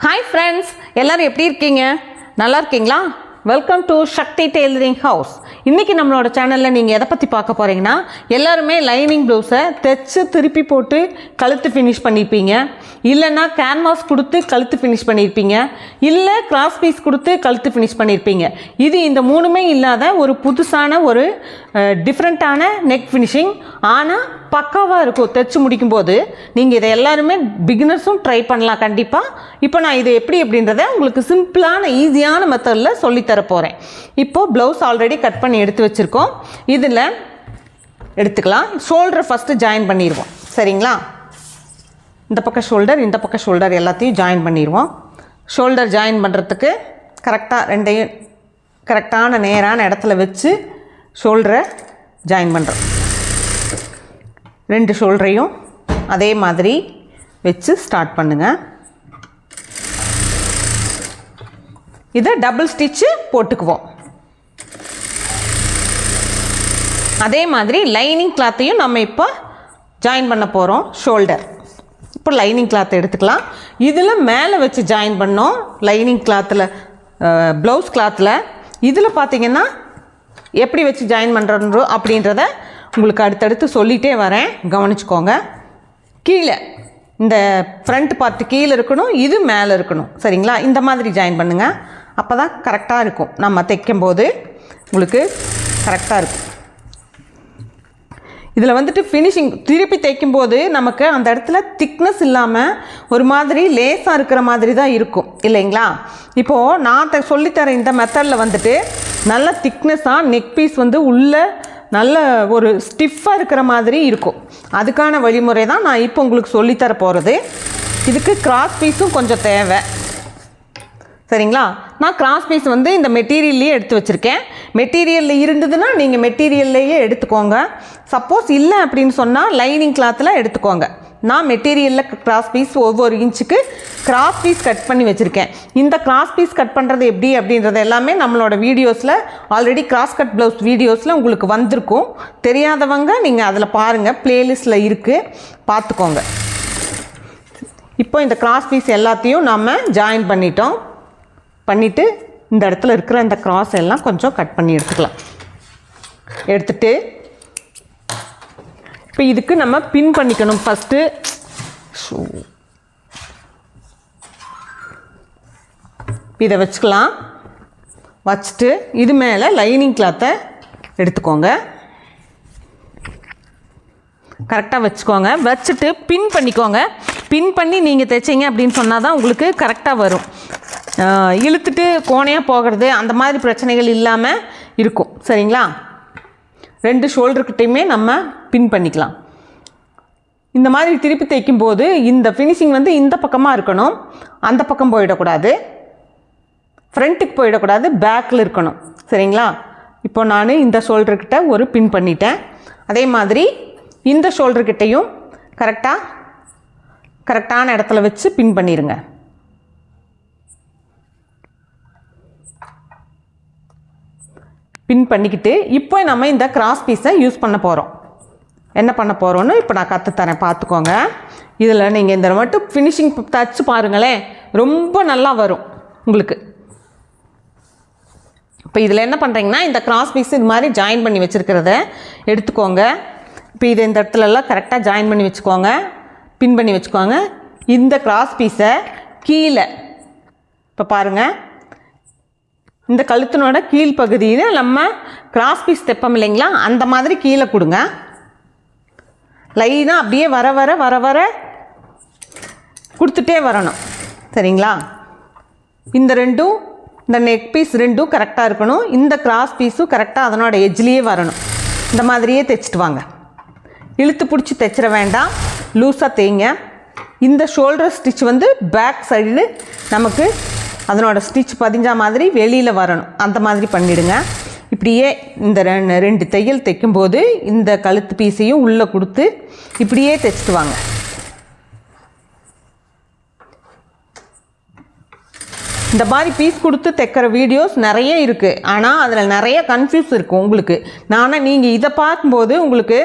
Hi friends எல்லோரும் எப்படி இருக்கீங்க? நல்லா இருக்கீங்களா? Welcome to Shakti tailoring house இன்றைக்கி நம்மளோட சேனலில் நீங்கள் எதை பற்றி பார்க்க போகிறீங்கன்னா எல்லாருமே லைனிங் ப்ளவுஸை தைச்சு திருப்பி போட்டு கழுத்து ஃபினிஷ் பண்ணியிருப்பீங்க இல்லைன்னா கேன்வாஸ் கொடுத்து கழுத்து ஃபினிஷ் பண்ணியிருப்பீங்க இல்லை கிராஸ் பீஸ் கொடுத்து கழுத்து ஃபினிஷ் பண்ணியிருப்பீங்க இது இந்த மூணுமே இல்லாத ஒரு புதுசான ஒரு டிஃப்ரெண்ட்டான நெக் ஃபினிஷிங் ஆனால் பக்காவாக இருக்கும் தைச்சு முடிக்கும்போது. நீங்கள் இதை எல்லாருமே பிகினர்ஸும் ட்ரை பண்ணலாம் கண்டிப்பாக இப்போ நான் இது எப்படி அப்படின்றத உங்களுக்கு சிம்பிளான ஈஸியான மெத்தடில் சொல்லித்தர போகிறேன் இப்போது ப்ளவுஸ் ஆல்ரெடி கட் பண்ணி எடுத்து வச்சுருக்கோம். இதில் எடுத்துக்கலாம். ஷோல்டரை ஃபஸ்ட்டு ஜாயின் பண்ணிடுவோம். சரிங்களா? இந்த பக்கம் ஷோல்டர் இந்த பக்கம் ஷோல்டர் எல்லாத்தையும் ஜாயின் பண்ணிடுவோம். ஷோல்டர் ஜாயின் பண்ணுறதுக்கு கரெக்டாக ரெண்டையும் கரெக்டான நேரான இடத்துல வச்சு ஷோல்டரை ஜாயின் பண்ணுறோம் ரெண்டு ஷோல்டரையும் அதே மாதிரி வச்சு ஸ்டார்ட் பண்ணுங்கள் இதை டபுள் ஸ்டிச்சு போட்டுக்குவோம். அதே மாதிரி லைனிங் கிளாத்தையும் நம்ம இப்போ ஜாயின் பண்ண போகிறோம் ஷோல்டர் இப்போ லைனிங் கிளாத் எடுத்துக்கலாம். இதில் மேலே வச்சு ஜாயின் பண்ணோம் லைனிங் கிளாத்தில் ப்ளவுஸ் கிளாத்தில் இதில் பார்த்தீங்கன்னா எப்படி வச்சு ஜாயின் பண்ணுறோன்றோ அப்படின்றத உங்களுக்கு அடுத்தடுத்து சொல்லிகிட்டே வரேன். கவனிச்சுக்கோங்க. கீழே இந்த ஃப்ரண்ட் பார்ட் கீழே இருக்கணும் இது மேலே இருக்கணும். சரிங்களா? இந்த மாதிரி ஜாயின் பண்ணுங்கள் அப்போ தான் கரெக்டாக இருக்கும். நம்ம தைக்கும்போது உங்களுக்கு கரெக்டாக இருக்கும். இதில் வந்துட்டு ஃபினிஷிங் திருப்பி தைக்கும்போது நமக்கு அந்த இடத்துல திக்னஸ் இல்லாமல் ஒரு மாதிரி லேஸாக இருக்கிற மாதிரி தான் இருக்கும். இல்லைங்களா? இப்போது நான் த சொல்லித்தரேன் இந்த மெத்தடில் வந்துட்டு நல்ல திக்னஸாக நெக் பீஸ் வந்து உள்ளே நல்ல ஒரு ஸ்டிஃபாக இருக்கிற மாதிரி இருக்கும். அதுக்கான வழிமுறை தான் நான் இப்போ உங்களுக்கு சொல்லித்தர போகிறது இதுக்கு கிராஸ் பீஸும் கொஞ்சம் தேவை. சரிங்களா? நான் கிராஸ் பீஸ் வந்து இந்த மெட்டீரியல்லையே எடுத்து வச்சுருக்கேன். மெட்டீரியலில் இருந்ததுன்னா நீங்கள் மெட்டீரியல்லையே எடுத்துக்கோங்க. சப்போஸ் இல்லை அப்படின்னு சொன்னால் லைனிங் கிளாத்தில் எடுத்துக்கோங்க. நான் மெட்டீரியலில் கிராஸ் பீஸ் ஒவ்வொரு இன்ச்சுக்கு கிராஸ் பீஸ் கட் பண்ணி வச்சுருக்கேன். இந்த கிராஸ் பீஸ் கட் பண்ணுறது எப்படி அப்படின்றது எல்லாமே நம்மளோட வீடியோஸில் ஆல்ரெடி கிராஸ் கட் ப்ளவுஸ் வீடியோஸில் உங்களுக்கு வந்திருக்கும். தெரியாதவங்க நீங்கள் அதில் பாருங்கள் ப்ளேலிஸ்ட்டில் இருக்குது பார்த்துக்கோங்க இப்போ இந்த கிராஸ் பீஸ் எல்லாத்தையும் நம்ம ஜாயின் பண்ணிட்டோம். பண்ணிவிட்டு இந்த இடத்துல இருக்கிற இந்த கிராஸ் எல்லாம் கொஞ்சம் கட் பண்ணி எடுத்துக்கலாம். எடுத்துகிட்டு இப்போ இதுக்கு நம்ம பின் பண்ணிக்கணும். ஃபஸ்ட்டு இதை வச்சுக்கலாம். வச்சுட்டு இது மேலே லைனிங் கிளாத்தை எடுத்துக்கோங்க. கரெக்டாக வச்சுக்கோங்க. வச்சுட்டு பின் பண்ணிக்கோங்க. பின் பண்ணி நீங்கள் தைச்சிங்க அப்படின்னு சொன்னால் தான் உங்களுக்கு கரெக்டாக வரும். இழுத்துட்டு கோணையாக போகிறது அந்த மாதிரி பிரச்சனைகள் இல்லாமல் இருக்கும். சரிங்களா? ரெண்டு ஷோல்டர்கிட்டையுமே நம்ம பின் பண்ணிக்கலாம். இந்த மாதிரி திருப்பி தைக்கும்போது இந்த ஃபினிஷிங் வந்து இந்த பக்கமாக இருக்கணும். அந்த பக்கம் போயிடக்கூடாது. ஃப்ரண்ட்டுக்கு போயிடக்கூடாது பேக்கில் இருக்கணும். சரிங்களா? இப்போ நான் இந்த ஷோல்டர்கிட்ட ஒரு பின் பண்ணிட்டேன். அதே மாதிரி இந்த ஷோல்டர்கிட்டையும் கரெக்டாக கரெக்டான இடத்துல வச்சு பின் பண்ணிடுங்க பின் பண்ணிக்கிட்டு இப்போ நம்ம இந்த கிராஸ் பீஸை யூஸ் பண்ண போகிறோம் என்ன பண்ண போகிறோன்னு இப்போ நான் கற்றுத்தரேன் பார்த்துக்கோங்க இதில் நீங்கள் இந்த மட்டும் ஃபினிஷிங் தச்சு பாருங்களேன். ரொம்ப நல்லா வரும் உங்களுக்கு. இப்போ இதில் என்ன பண்ணுறீங்கன்னா இந்த கிராஸ் பீஸ் இது மாதிரி ஜாயின் பண்ணி வச்சுருக்கிறத எடுத்துக்கோங்க. இப்போ இது இந்த இடத்துலலாம் கரெக்டாக ஜாயின் பண்ணி வச்சுக்கோங்க. பின் பண்ணி வச்சுக்கோங்க. இந்த கிராஸ் பீஸை கீழே இப்போ பாருங்கள் இந்த கழுத்தினோட கீழ்ப்பகுதியில் நம்ம கிராஸ் பீஸ் தைப்போம் இல்லைங்களா? அந்த மாதிரி கீழே கொடுங்க. லைனாக அப்படியே வர வர வர வர கொடுத்துட்டே வரணும். சரிங்களா? இந்த ரெண்டும் இந்த நெக் பீஸ் ரெண்டும் கரெக்டாக இருக்கணும். இந்த கிராஸ் பீஸும் கரெக்டாக அதனோட எஜ்லேயே வரணும். இந்த மாதிரியே தைச்சிட்டு வாங்க. இழுத்து பிடிச்சி தைச்சிட வேண்டாம். லூஸாக தேய்ங்க. இந்த ஷோல்டர் ஸ்டிச் வந்து பேக் சைடு நமக்கு அதனோட ஸ்டிச் பதிஞ்ச மாதிரி வெளியில் வரணும். அந்த மாதிரி பண்ணிவிடுங்க இப்படியே இந்த ரெண்டு ரெண்டு தையல் தைக்கும்போது இந்த கழுத்து பீஸையும் உள்ளே கொடுத்து இப்படியே தைச்சிட்டு வாங்க. இந்த மாதிரி பீஸ் கொடுத்து தைக்கிற வீடியோஸ் நிறைய இருக்குது ஆனால் அதில் நிறைய கன்ஃபியூஸ் இருக்கும் உங்களுக்கு. ஆனால் நீங்கள் இதை பார்க்கும்போது உங்களுக்கு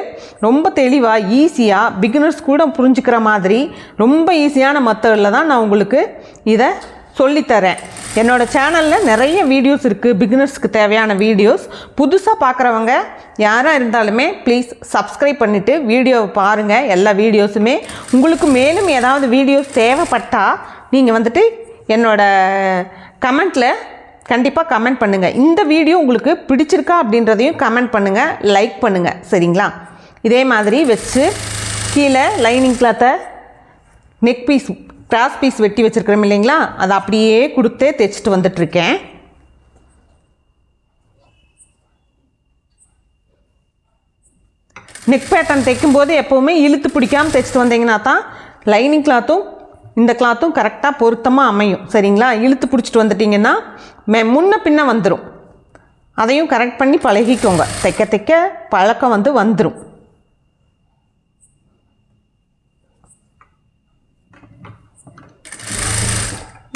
ரொம்ப தெளிவாக ஈஸியாக பிகினர்ஸ் கூட புரிஞ்சுக்கிற மாதிரி ரொம்ப ஈஸியான மெத்தடில் தான் நான் உங்களுக்கு இதை சொல்லித்தரேன். என்னோடய சேனலில் நிறைய வீடியோஸ் இருக்குது பிகினர்ஸ்க்கு தேவையான வீடியோஸ் புதுசாக பார்க்குறவங்க யாராக இருந்தாலுமே ப்ளீஸ் சப்ஸ்கிரைப் பண்ணிவிட்டு வீடியோவை பாருங்கள் எல்லா வீடியோஸுமே உங்களுக்கு மேலும் ஏதாவது வீடியோஸ் தேவைப்பட்டால் நீங்கள் வந்துட்டு என்னோடய கமெண்ட்டில் கண்டிப்பாக கமெண்ட் பண்ணுங்கள் இந்த வீடியோ உங்களுக்கு பிடிச்சிருக்கா அப்படின்றதையும் கமெண்ட் பண்ணுங்கள் லைக் பண்ணுங்கள் சரிங்களா? இதே மாதிரி வச்சு கீழே லைனிங் கிளாத்தை நெக் பீஸ் கிராஸ் பீஸ் வெட்டி வச்சுருக்கிறோம் இல்லைங்களா? அதை அப்படியே கொடுத்தே தைச்சிட்டு வந்துட்டுருக்கேன். நெக் பேட்டர்ன் தைக்கும்போது எப்போவுமே இழுத்து பிடிக்காமல் தைச்சிட்டு வந்தீங்கன்னா தான் லைனிங் கிளாத்தும் இந்த கிளாத்தும் கரெக்டாக பொருத்தமாக அமையும். சரிங்களா? இழுத்து பிடிச்சிட்டு வந்துட்டிங்கன்னா மே முன்ன பின்ன வந்துடும் அதையும் கரெக்ட் பண்ணி பழகிக்கோங்க. தைக்க தைக்க பழக்கம் வந்து வந்துடும்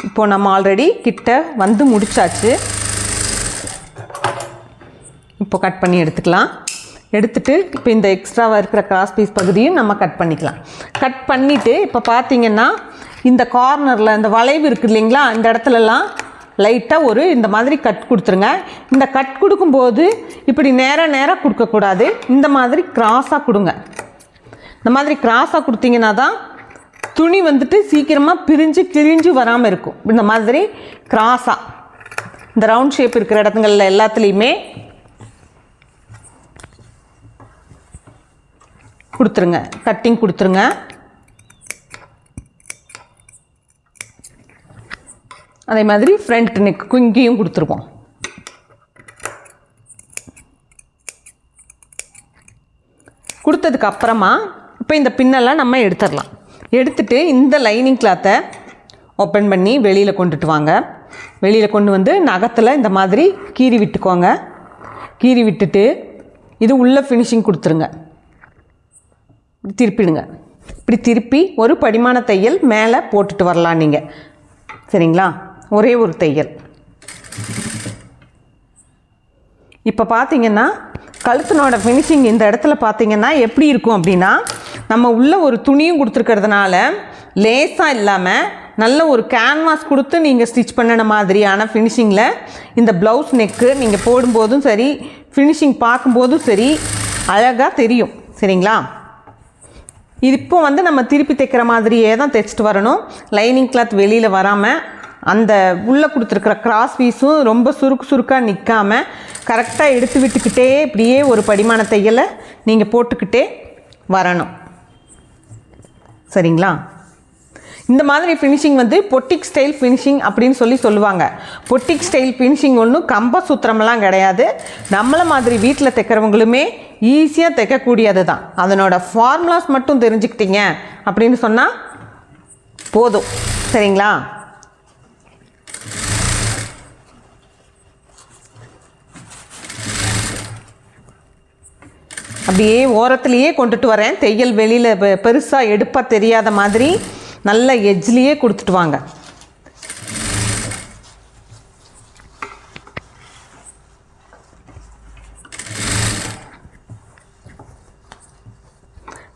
இப்போ நம்ம ஆல்ரெடி கிட்ட வந்து முடிச்சாச்சு. இப்போ கட் பண்ணி எடுத்துக்கலாம். எடுத்துட்டு இப்போ இந்த எக்ஸ்ட்ராவாக இருக்கிற கிராஸ் பீஸ் பகுதியும் நம்ம கட் பண்ணிக்கலாம். கட் பண்ணிவிட்டு இப்போ பார்த்தீங்கன்னா இந்த கார்னரில் இந்த வளைவு இருக்குது இல்லைங்களா இந்த இடத்துலலாம் லைட்டாக ஒரு இந்த மாதிரி கட் கொடுத்துருங்க. இந்த கட் கொடுக்கும்போது இப்படி நேராக நேராக கொடுக்கக்கூடாது. இந்த மாதிரி கிராஸாக கொடுங்க. இந்த மாதிரி கிராஸாக கொடுத்தீங்கன்னா தான் துணி வந்துட்டு சீக்கிரமாக பிரிஞ்சு கிழிஞ்சு வராமல் இருக்கும். இந்த மாதிரி கிராஸாக இந்த ரவுண்ட் ஷேப் இருக்கிற இடத்துங்களில் எல்லாத்துலேயுமே கொடுத்துருங்க. கட்டிங் கொடுத்துருங்க. அதே மாதிரி ஃப்ரண்ட் நெக் குங்கியும் கொடுத்துருவோம். கொடுத்ததுக்கு அப்புறமா இப்போ இந்த பின்னெல்லாம் நம்ம எடுத்துடலாம். எடுத்துட்டு இந்த லைனிங் கிளாத்தை ஓப்பன் பண்ணி வெளியில் கொண்டுட்டு வாங்க. வெளியில் கொண்டு வந்து நகத்தில் இந்த மாதிரி கீறி விட்டுக்கோங்க. கீறி விட்டுட்டு இது உள்ளே ஃபினிஷிங் கொடுத்துருங்க. இப்படி திருப்பிடுங்க. இப்படி திருப்பி ஒரு படிமான தையல் மேலே போட்டுட்டு வரலாம் நீங்கள் சரிங்களா? ஒரே ஒரு தையல். இப்போ பார்த்தீங்கன்னா கழுத்தினோட ஃபினிஷிங் இந்த இடத்துல பார்த்தீங்கன்னா எப்படி இருக்கும் அப்படின்னா நம்ம உள்ளே ஒரு துணியும் கொடுத்துருக்கறதுனால லேஸாக இல்லாமல் நல்ல ஒரு கேன்வாஸ் கொடுத்து நீங்கள் ஸ்டிச் பண்ணின மாதிரியான ஃபினிஷிங்கில் இந்த ப்ளவுஸ் நெக்கு நீங்கள் போடும்போதும் சரி ஃபினிஷிங் பார்க்கும்போதும் சரி அழகாக தெரியும். சரிங்களா? இது இப்போ வந்து நம்ம திருப்பி தைக்கிற மாதிரியே தான் தைச்சிட்டு வரணும். லைனிங் கிளாத் வெளியில் வராமல் அந்த உள்ளே கொடுத்துருக்குற கிராஸ் பீஸும் ரொம்ப சுருக்கு சுருக்காக நிற்காம கரெக்டாக எடுத்து விட்டுக்கிட்டே இப்படியே ஒரு படிமான தையலை நீங்கள் போட்டுக்கிட்டே வரணும். சரிங்களா? இந்த மாதிரி ஃபினிஷிங் வந்து பொட்டிக் ஸ்டைல் ஃபினிஷிங் அப்படின்னு சொல்லி சொல்லுவாங்க. பொட்டிக் ஸ்டைல் ஃபினிஷிங் ஒன்றும் கம்ப சூத்திரமெல்லாம் கிடையாது. நம்மளை மாதிரி வீட்டில் தைக்கிறவங்களுமே ஈஸியாக தைக்கக்கூடியது தான். அதனோட ஃபார்முலாஸ் மட்டும் தெரிஞ்சுக்கிட்டீங்க அப்படின்னு சொன்னால் போதும். சரிங்களா? அப்படியே ஓரத்துலேயே கொண்டுட்டு வரேன். தையல் வெளியில் பெருசாக எடுப்பாக தெரியாத மாதிரி நல்ல எஜ்லேயே கொடுத்துட்டு வாங்க.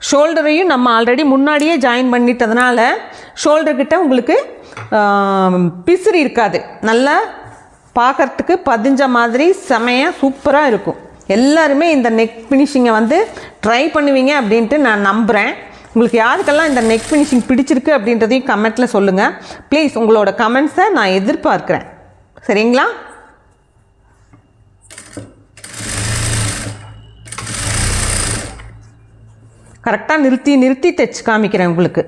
ஷோல்டரையும் நம்ம ஆல்ரெடி முன்னாடியே ஜாயின் பண்ணிட்டதுனால ஷோல்டர்கிட்ட உங்களுக்கு பிசிறி இருக்காது. நல்லா பார்க்கறதுக்கு பதிஞ்ச மாதிரி செமையாக சூப்பராக இருக்கும். எல்லாருமே இந்த நெக் ஃபினிஷிங்கை வந்து ட்ரை பண்ணுவீங்க அப்படின்ட்டு நான் நம்புகிறேன் உங்களுக்கு யாருக்கெல்லாம் இந்த நெக் ஃபினிஷிங் பிடிச்சிருக்கு அப்படின்றதையும் கமெண்ட்டில் சொல்லுங்கள் ப்ளீஸ் உங்களோட கமெண்ட்ஸை நான் எதிர்பார்க்குறேன். சரிங்களா? கரெக்டாக நிறுத்தி நிறுத்தி தைச்சு காமிக்கிறேன் உங்களுக்கு.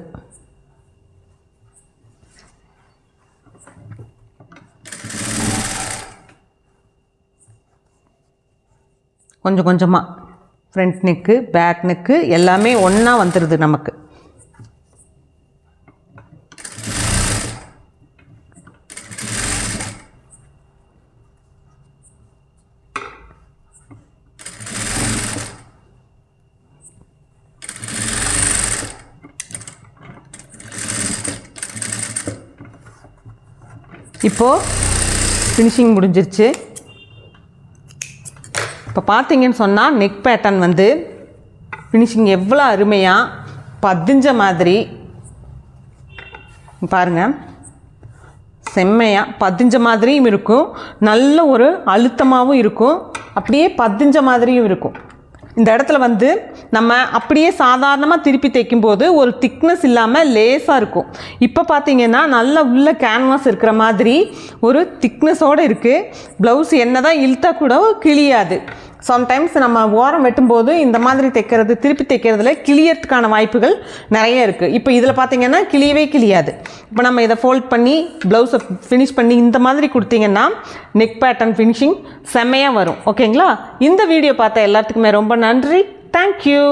கொஞ்சம் கொஞ்சமாக ஃப்ரண்ட் நெக்கு பேக் நெக்கு எல்லாமே ஒன்றா வந்துடுது நமக்கு. இப்போது ஃபினிஷிங் முடிஞ்சிருச்சு. இப்போ பார்த்தீங்கன்னு சொன்னால் நெக் பேட்டர்ன் வந்து ஃபினிஷிங் எவ்வளோ அருமையாக பதிஞ்ச மாதிரி பாருங்கள் செம்மையாக பதிஞ்ச மாதிரியும் இருக்கும். நல்ல ஒரு அழுத்தமாகவும் இருக்கும். அப்படியே பதிஞ்ச மாதிரியும் இருக்கும். இந்த இடத்துல வந்து நம்ம அப்படியே சாதாரணமாக திருப்பி தைக்கும்போது ஒரு திக்னஸ் இல்லாமல் லேஸாக இருக்கும். இப்போ பார்த்தீங்கன்னா நல்ல உள்ள கேன்வாஸ் இருக்கிற மாதிரி ஒரு திக்னஸோடு இருக்குது ப்ளவுஸ் என்ன தான் இழுத்தா கூட கிழியாது. சம்டைம்ஸ் நம்ம ஓரம் வெட்டும்போது இந்த மாதிரி தைக்கிறது திருப்பி தைக்கிறதுல கிளியறதுக்கான வாய்ப்புகள் நிறைய இருக்குது இப்போ இதில் பார்த்தீங்கன்னா கிளியவே கிளியாது. இப்போ நம்ம இதை ஃபோல்ட் பண்ணி ப்ளவுஸை ஃபினிஷ் பண்ணி இந்த மாதிரி கொடுத்தீங்கன்னா நெக் பேட்டர்ன் ஃபினிஷிங் செம்மையாக வரும். ஓகேங்களா இந்த வீடியோ பார்த்த எல்லாத்துக்குமே ரொம்ப நன்றி. தேங்க்யூ